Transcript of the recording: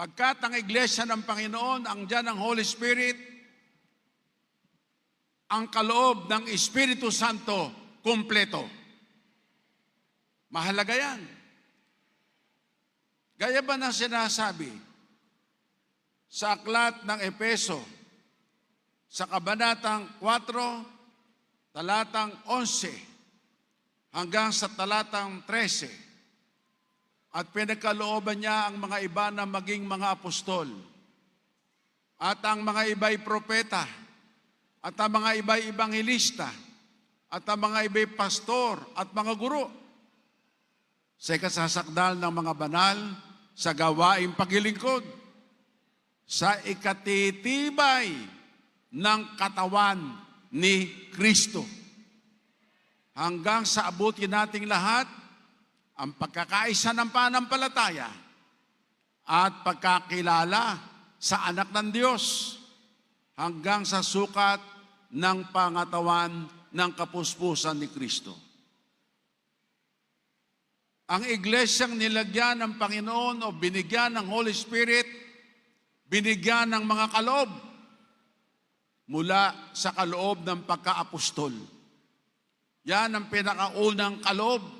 Pagkat ang iglesia ng Panginoon, ang dyan ng Holy Spirit, ang kaloob ng Espiritu Santo, kumpleto. Mahalaga yan. Gaya ba na sinasabi sa aklat ng Epeso, sa Kabanatang 4, talatang 11, hanggang sa talatang 13, at pinagkalooban niya ang mga iba na maging mga apostol, at ang mga iba'y propeta, at ang mga iba'y ibanghilista, at ang mga iba'y pastor, at mga guro, sa ikasasakdal ng mga banal, sa gawaing paglilingkod, sa ikatitibay ng katawan ni Kristo. Hanggang sa abutin nating lahat ang pagkakaisa ng panampalataya at pagkakilala sa anak ng Diyos hanggang sa sukat ng pangatawan ng kapuspusan ni Kristo. Ang iglesyang nilagyan ng Panginoon o binigyan ng Holy Spirit, binigyan ng mga kaloob mula sa kaloob ng pagkaapostol. Yan ang pinakaunang kaloob